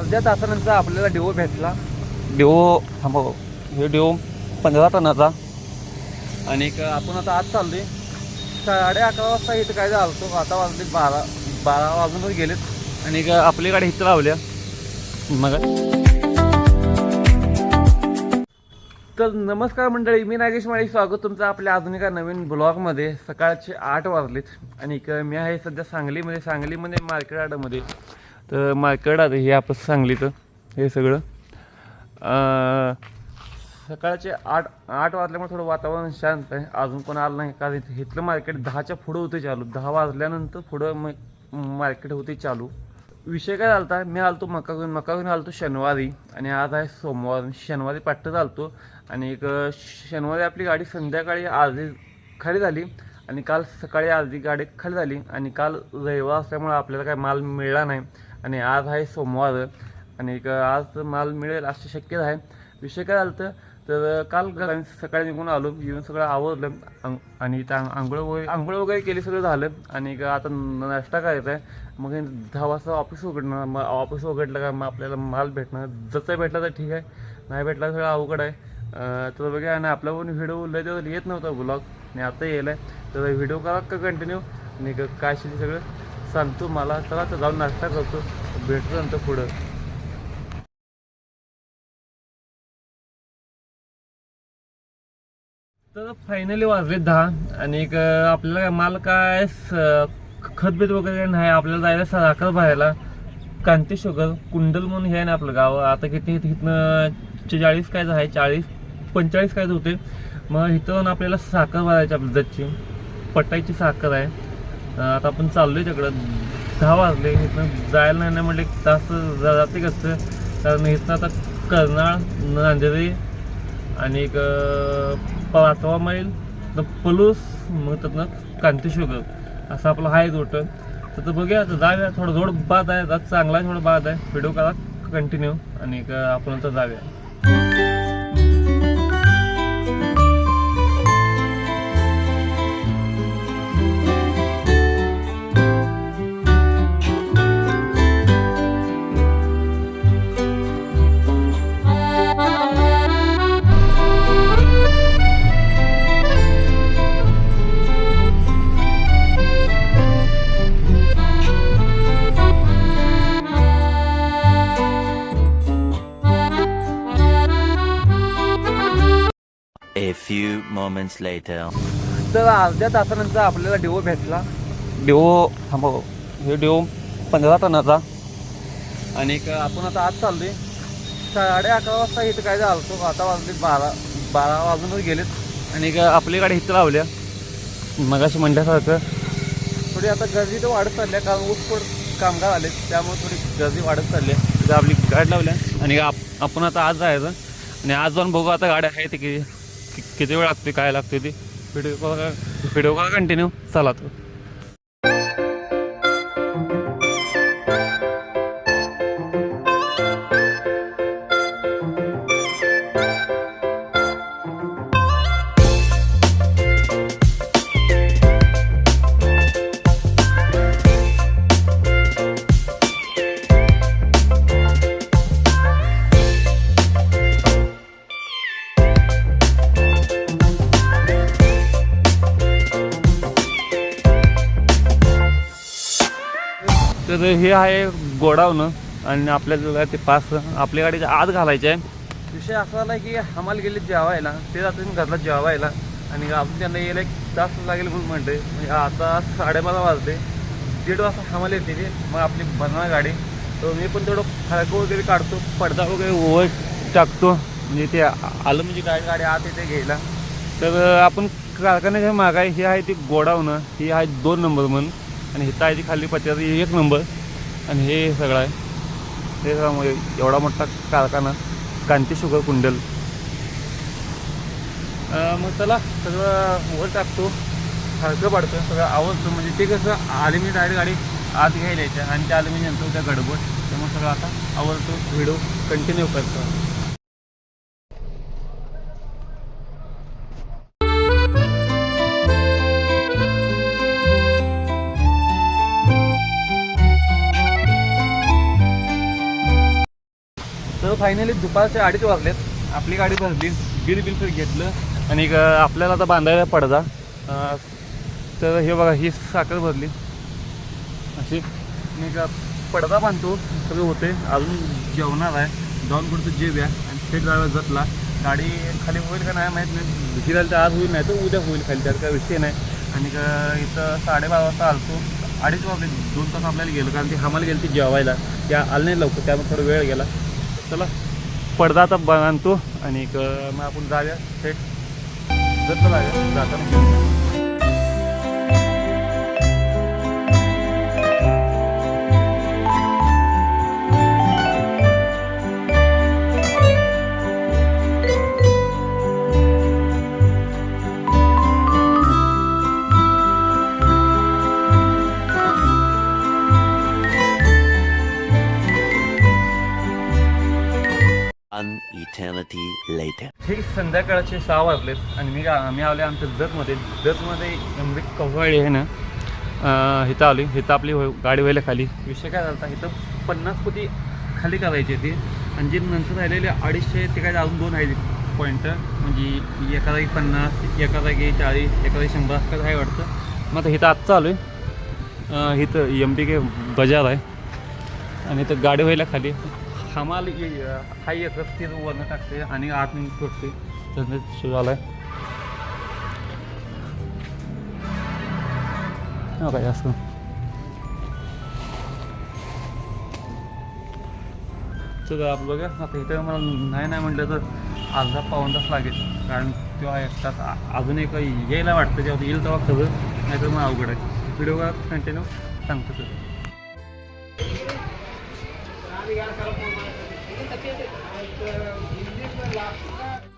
अर्ध्या तासानंतर आपल्याला डिओ भेटला. डिओ थांबव हे डिओ पंधरा टनाचा. आणि आपण आता आज चाललोय. साडे अकरा वाजता इथं काय झालं होतं आता वाजले बारा बारा वाजूनच गेलेत. आणि आपली गाडी इथं लावल्या. मग तर नमस्कार मंडळी मी नागेश माळी. स्वागत तुमचं आपल्या अजून एका नवीन ब्लॉगमध्ये. सकाळचे आठ वाजलेत. आणि मी आहे सध्या सांगलीमध्ये. सांगलीमध्ये मार्केट यार्डमध्ये. तर मार्केट आता हे आपण सांगलीचं हे सगळं. सकाळचे आठ आठ वाजल्यामुळे थोडं वातावरण शांत आहे. अजून कोण आलं नाही. कारण इथलं मार्केट दहाच्या पुढं होते चालू. दहा वाजल्यानंतर पुढं मग मार्केट होते चालू. विषय काय झाला मी आलतो मका घेऊन मका घेऊन आलतो शनिवारी. आणि आज आहे सोमवार. शनिवारी पाट्टच आलतो आणि एक शनिवारी आपली गाडी संध्याकाळी अर्धी खाली झाली. आणि काल सकाळी अर्धी गाडी खाली झाली. आणि काल रविवार असल्यामुळे आपल्याला काय माल मिळाला नाही. आणि आज आहे सोमवार आणि एक आज तर माल मिळेल अशी शक्यता आहे. विषय काय झालं तर काल घराने सकाळी निघून आलो येऊन सगळं आवरलं. आणि इथं आंघोळ वगैरे आंघोळ वगैरे केली सगळं झालं. आणि एक आता नाश्ता करायचा आहे. मग दहा वाजता ऑफिस उघडणार मग ऑफिस उघडलं का मग आपल्याला माल भेटणार. जसं भेटला तर ठीक आहे. नाही भेटला तर सगळं अवघड आहे. तर बघा आणि आपला पण व्हिडिओ लय दिवस येत नव्हता ब्लॉग. आणि आता येईल आहे. तर व्हिडिओ करा का कंटिन्यू आणि क- काय शिली ते सगळं? सांगतो मला चला तर जाऊन नाश्ता करतो. भेटतो नंतर पुढं. तर फायनली वाजले दहा आणि एक आपल्याला माल काय स- खतबीत वगैरे नाही आपल्याला जायला साखर भरायला. कांती शुगर कुंडल म्हणून हे आहे ना आपलं गाव. आता किती इथनं चाळीस काय आहे चाळीस पंचेचाळीस काय होते. मग इथं आपल्याला साखर भरायची आपली जतची. पटायची साखर आहे. आता आपण चाललोय तिकडं. दहा वाजले इथनं जायला नाही ना म्हटलं एक तास जाते कसं कारण इथनं आता कर्नाळ नांदेरी आणि एक पाचवा मैल तर पलूस मग त्यातनं कांतीशुगर. असं आपलं आहे रोटन तर बघूया आता जाऊया. थोडं थोडं बाद आहे आज चांगला आहे थोडं बाद आहे. व्हिडिओ करा कंटिन्यू आणि आपण तर जाऊया. Few moments later. तर अर्ध्या तासानंतर आपल्याला डिओ भेटला. डिओ थांबव हे डिओ पंधरा टनाचा आणि एक आपण आता आज चाललोय. साडे अकरा वाजता इथं काय झालं होतं? आता वाजले बारा बारा वाजूनच गेलेत. आणि एक आपली गाडी इथं लावल्या. मगाशी म्हणल्यासारखं. थोडी आता गर्दी तर वाढत चालली आहे कारण ऊसपड कामगार आले त्यामुळे थोडी गर्दी वाढत चालली आहे आपली गाडी लावल्या. आणि आप- आपण आता आज जायचं. आणि आज जाऊन बघू आता गाड्या आहे ते किती कि- किती वेळ लागते काय लागते ती? Video call video call continue चला तो तर हे आहे गोडाऊन आणि आपल्याला ते पास आपल्या गाडीच्या आत घालायचे आहे. विषय असा आला की आम्हाला गेले जेवायला ते जातात घरला जेवायला आणि आपण त्यांना यायला एक तास लागेल म्हणून म्हणते म्हणजे आता साडेबारा वाजते दीड वाजता आम्हाला येते ते मग आपली बनणार गाडी. तर मी पण थोडं फळकं वगैरे काढतो पडदा वगैरे ओवर टाकतो. म्हणजे ते आलं म्हणजे काय गाडी आत येते घ्यायला. तर आपण कारखान्याच्या मागाय हे आहे ती गोडाऊन ही आहे दोन नंबर म्हणून. आणि हिथं आहे ती खाली पत्त्याचं एक नंबर. आणि हे सगळं आहे. हे सगळं म्हणजे एवढा मोठा कारखाना कांती शुगर कुंडल. मग चला सगळं वर टाकतो. हलकं पाडतो सगळं आवडतो म्हणजे ते कसं आली मी डायरेक्ट गाडी आत घ्यायला यायच्या आणि त्या आलं नंतर त्या गडबड. त्यामुळे सगळं आता आवडतो व्हिडिओ कंटिन्यू करतो. फायनली दुपारचे अडीच वाजलेत. आपली गाडी भरली बिल बिल तर घेतलं. आणि आपल्याला आता बांधायला पडदा. तर हे बघा ही साखर भरली. अशी. मी का पडदा बांधतो. सगळं होते. अजून जेवणार आहे. जाऊन कुठं जेव्या आणि थेट जायला जतला. गाडी खाली होईल का नाही माहीत नाही. भीती तर आज होईल नाही तर उद्या होईल खाली. त्यात काय विषय नाही. आणि का इथं साडेबारा वाजता आलतो. अडीच वाजले. दोन तास आपल्याला गेलो. कारण ती हमाला गेली ती जेवायला. त्या आलं नाही लवकर. त्यामुळे थोडा वेळ गेला. चला. पडदा आता बांधतो आणि मग आपण जाऊया थेट. जर चला जाताना eternity later. ठीक संध्याकाळचे सहा वाजलेत आणि मी गा- मी आले आमच्या जतमध्ये जतमध्ये एवढी कव्वाळी आहे ना हिथं इथं आली इथं आपली गाडी व्हायला खाली. विषय काय झाला इथं पन्नास कोटी खाली करायची ती आणि जे नंतर राहिलेले अडीचशे ते काय अजून दोन आहेत. पॉईंट म्हणजे एका जागी पन्नास एका जागी चाळीस एका जागी शंभर असं काय आहे वाटतं. मग आता इथं आत्ता आलो आहे इथं एम पी के बाजार आहे. आणि इथं गाडी व्हायला खाली. हमाल ये- हा एकच ते वरनं टाकते आणि आत मी सोडते त्याचं आलाय काय असं. तर आपण बघा आता इथं मला नाही नाही म्हटलं तर अर्धा पाऊण तास लागेल. कारण तेव्हा एक तास अजून एक यायला वाटतं जेव्हा येईल तेव्हा खरं नाहीतर मग अवघड आहे. व्हिडिओ कंटिन्यू सांगतो सर Thank you.